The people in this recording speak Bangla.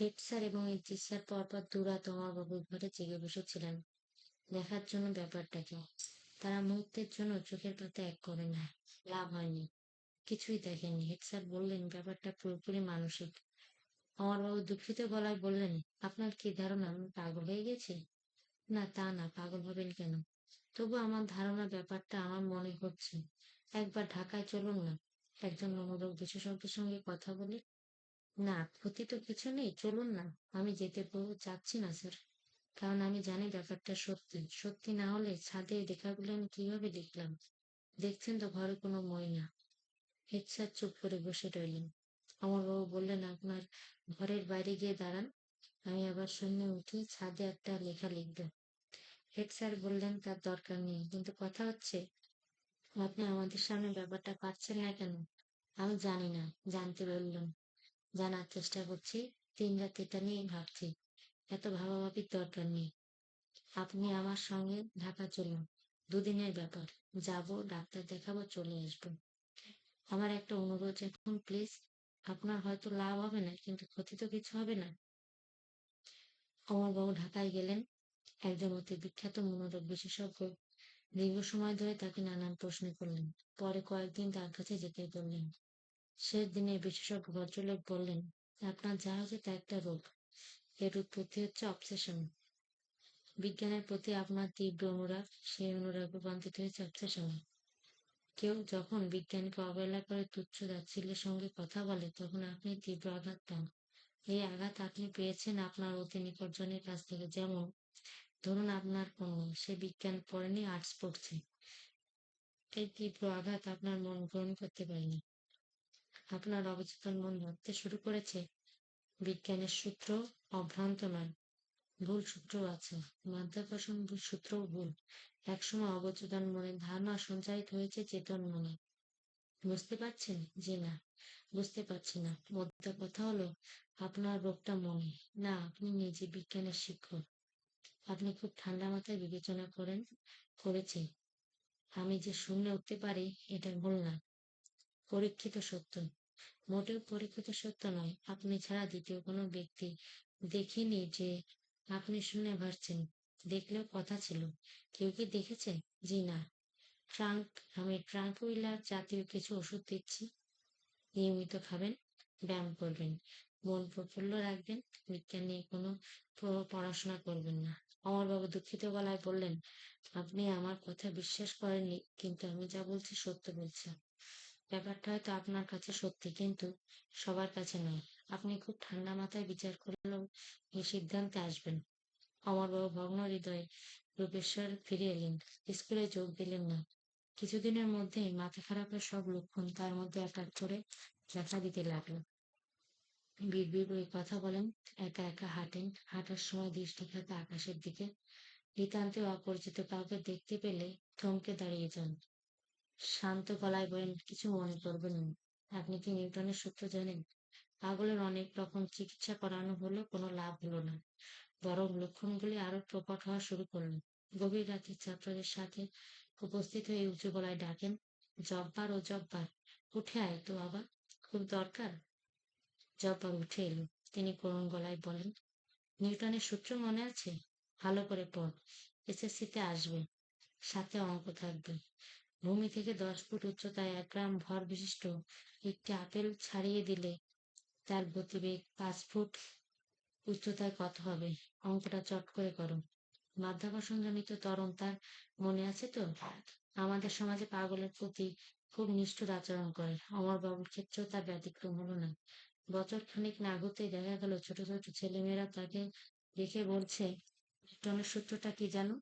হেড স্যার এবং এইচএস স্যার পরপর দুরাত অমরবাবুর ঘরে জেগে বসেছিলেন। দেখার জন্য ব্যাপারটাকে। তারা মুহূর্তের জন্য চোখের পাতা এক করে না। লাভ হয়নি। কিছুই দেখেননি। হেড স্যার বললেন, ব্যাপারটা পুরোপুরি মানসিক। আমার অমরবাবু দুঃখিত গলায় বললেন, আপনার কি ধারণা? আমি পাগল হয়ে গেছি? না, তা না, পাগল হবেন কেন? তবু আমার ধারণা ব্যাপারটা আমার মনে হচ্ছে। একবার ঢাকায় চলুন না। একজন মনোরোগ বিশেষজ্ঞের সঙ্গে কথা বলি না, ক্ষতি তো কিছু নেই, চলুন না, আমি যেতে চাচ্ছি না, স্যার। কারণ আমি জানি ব্যাপারটা সত্যি। সত্যি না হলে ছাদে দেখাগুলো আমি কীভাবে দেখলাম? দেখছেন তো ঘরে কোনো ময়না। হেড স্যার চুপ করে বসে রইলেন। অমরবাবু বললেন, আপনার ঘরের বাইরে গিয়ে দাঁড়ান, আমি আবার শূন্য উঠি ছাদে একটা লেখা লিখব। হেড স্যার বললেন, তার দরকার নেই, কিন্তু কথা হচ্ছে, আপনি আমাদের সামনে ব্যাপারটা পাচ্ছেন না কেন? আমি জানি না, জানতে বললাম জানার চেষ্টা করছি। দিন রাত এটা নিয়েই ভাবছি। এত ভাবাভাবির দরকার নেই। আপনি আমার সঙ্গে ঢাকা চলুন। দুদিনের ব্যাপার। যাব, ডাক্তার দেখাবো, চলে আসব। আমার একটা অনুরোধ এখন প্লিজ আপনার হয়তো লাভ হবে না, কিন্তু ক্ষতি তো কিছু হবে না। অমরবাবু ঢাকায় গেলেন। একজন অতি বিখ্যাত মনোরোগ বিশেষজ্ঞ। দীর্ঘ সময় ধরে তাকে নানান প্রশ্ন করলেন। পরে কয়েকদিন তার কাছে যেতে বললেন। শেষ দিনে বিশেষজ্ঞ ভদ্রলোক বললেন, আপনার যা হচ্ছে তা একটা রোগ। এর উৎপত্তি হচ্ছে অবসেশন বিজ্ঞানের প্রতি আপনার তীব্র অনুরাগ, সেই অনুরাগ রূপান্তরিত হয়েছে অবসেশনে কেউ যখন বিজ্ঞানকে অবহেলা করে তুচ্ছ তাচ্ছিল্যের সঙ্গে কথা বলে, তখন আপনি তীব্র আঘাত পান। এই আঘাত আপনি পেয়েছেন আপনার অতি নিকটজনের কাছ থেকে। যেমন, ধরুন আপনার কন্যা সে বিজ্ঞান পড়েনি আর্টস পড়ছে। এই তীব্র আঘাত আপনার মন গ্রহণ করতে পারেনি। আপনার অবচেতন মন ভাবতে শুরু করেছে। বিজ্ঞানের সূত্র অভ্রান্ত নয় ভুল সূত্র আছে। মাধ্যাকর্ষণ সূত্রও ভুল। একসময় অবচেতন মনে ধারণা সঞ্চারিত হয়েছে চেতন মনে। বুঝতে পারছেন? যে না। বুঝতে পারছি না। মোদ্দা কথা হলো, আপনার রোগটা মনে। না, আপনি নিজে বিজ্ঞানের শিক্ষক। আপনি খুব ঠান্ডা মাথায় বিবেচনা করেন, করেছে। আমি যে শূন্য উঠতে পারি, এটা ভুল না। পরীক্ষিত সত্য। মোটেও পরীক্ষিত সত্য নয়। আপনি ছাড়া দ্বিতীয় কোনো ব্যক্তি দেখিনি যে আপনি শুনে ভাবছেন দেখলেও কথা ছিল। কেউ কি দেখেছে? জি না। ট্রাঙ্ক, আমি ট্রাঙ্কুইলার জাতীয় কিছু ওষুধ দিচ্ছি। নিয়মিত খাবেন, ব্যায়াম করবেন, মন প্রফুল্ল রাখবেন, বিজ্ঞান নিয়ে কোনো পড়াশোনা করবেন না। অমরবাবু দুঃখিত গলায় বললেন, আপনি আমার কথা বিশ্বাস করেননি, কিন্তু আমি যা বলছি সত্য বলছি। ব্যাপারটা হয়তো আপনার কাছে সত্যি, কিন্তু সবার কাছে নয় আপনি খুব ঠান্ডা মাথায় বিচার করলেও এই সিদ্ধান্তে আসবেন। অমরবাবু ভগ্ন হৃদয়ে রূপেশ্বর ফিরে এলেন। স্কুলে যোগ দিলেন না। কিছুদিনের মধ্যেই মাথা খারাপের সব লক্ষণ তার মধ্যে এক এক করে দেখা দিতে লাগল। বিড়বিড় করে কথা বলেন, একা একা হাঁটেন। হাঁটার সময় দৃষ্টি থাকে আকাশের দিকে। নিতান্তে অপরিচিত কাউকে দেখতে পেলে থমকে দাঁড়িয়ে যান। শান্ত গলায় বলেন, কিছু মনে করবেন আপনি কি নিউটনের সূত্র জানেন? পাগলের অনেক রকম চিকিৎসা করানো হলো কোনো লাভ হলো না। বরং লক্ষণগুলি আরও প্রকট হওয়া শুরু করল গভীর রাতে ছাত্রদের সাথে উপস্থিত হয়ে উঁচু গলায় ডাকেন, জব্বার ও জব্বার, উঠে আয় তো আবার খুব দরকার? জব্বার উঠে এলো। তিনি করুণ গলায় বলেন, নিউটনের সূত্র মনে আছে? ভালো করে পড়। এসএসসিতে আসবে। সাথে অঙ্ক থাকবে। ভূমি থেকে দশ ফুট উচ্চতায় এক গ্রাম ভর বিশিষ্ট একটি আপেল ছাড়িয়ে দিলে তার গতিবেগ পাঁচ ফুট উচ্চতায় কত হবে? অঙ্কটা চট করে করো। মাধ্যাকর্ষণজনিত তরণ তার মনে আছে তো? আমাদের সমাজে পাগলের প্রতি খুব নিষ্ঠুর আচরণ করে। অমরবাবুর ক্ষেত্রেও তার ব্যতিক্রম হলো না। বছর খানিক না ঘুরতেই দেখা গেল ছোট ছোট ছেলেমেয়েরা তাকে দেখে বলছে নিউটনের সূত্রটা কি জানো?